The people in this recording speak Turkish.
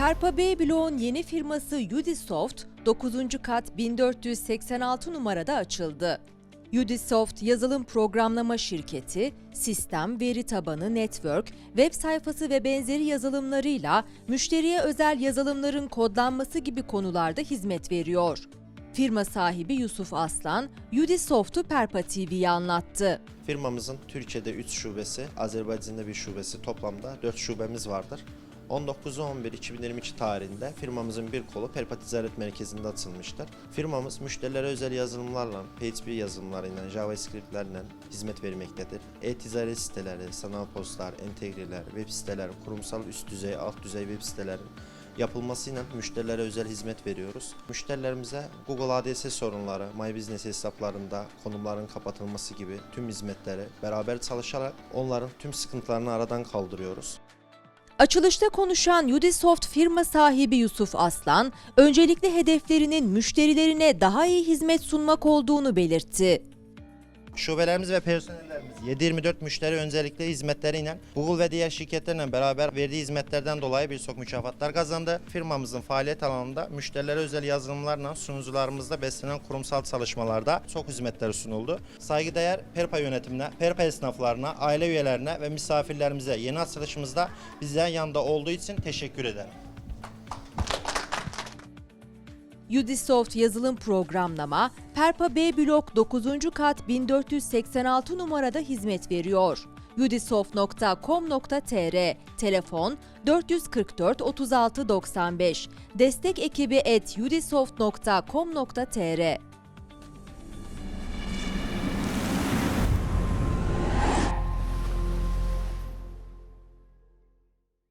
Perpa Bloğ'un yeni firması Udisoft 9. kat 1486 numarada açıldı. Udisoft yazılım programlama şirketi, sistem, veri tabanı, network, web sayfası ve benzeri yazılımlarıyla müşteriye özel yazılımların kodlanması gibi konularda hizmet veriyor. Firma sahibi Yusuf Aslan, Udisoft'u Perpa TV'ye anlattı. Firmamızın Türkiye'de 3 şubesi, Azerbaycan'da bir şubesi, toplamda 4 şubemiz vardır. 19-11-2022 tarihinde firmamızın bir kolu Perpa Ticaret Merkezi'nde açılmıştır. Firmamız müşterilere özel yazılımlarla, PHP yazılımlarıyla, JavaScript'lerle hizmet vermektedir. E-ticaret siteleri, sanal postlar, entegreler, web siteleri, kurumsal üst düzey, alt düzey web sitelerin yapılmasıyla müşterilere özel hizmet veriyoruz. Müşterilerimize Google ADS sorunları, My Business hesaplarında konumların kapatılması gibi tüm hizmetleri beraber çalışarak onların tüm sıkıntılarını aradan kaldırıyoruz. Açılışta konuşan Udisoft firma sahibi Yusuf Aslan, öncelikle hedeflerinin müşterilerine daha iyi hizmet sunmak olduğunu belirtti. Şubelerimiz ve personellerimiz 7-24 müşteri öncelikli hizmetleriyle Google ve diğer şirketlerle beraber verdiği hizmetlerden dolayı birçok mükafatlar kazandı. Firmamızın faaliyet alanında müşterilere özel yazılımlarla sunucularımızda beslenen kurumsal çalışmalarda çok hizmetler sunuldu. Saygıdeğer Perpa yönetimine, Perpa esnaflarına, aile üyelerine ve misafirlerimize yeni açılışımızda bizden yanında olduğu için teşekkür ederim. Udisoft yazılım programlama, Perpa B Blok 9. kat 1486 numarada hizmet veriyor. udisoft.com.tr Telefon 444 36 95 Destek ekibi et udisoft.com.tr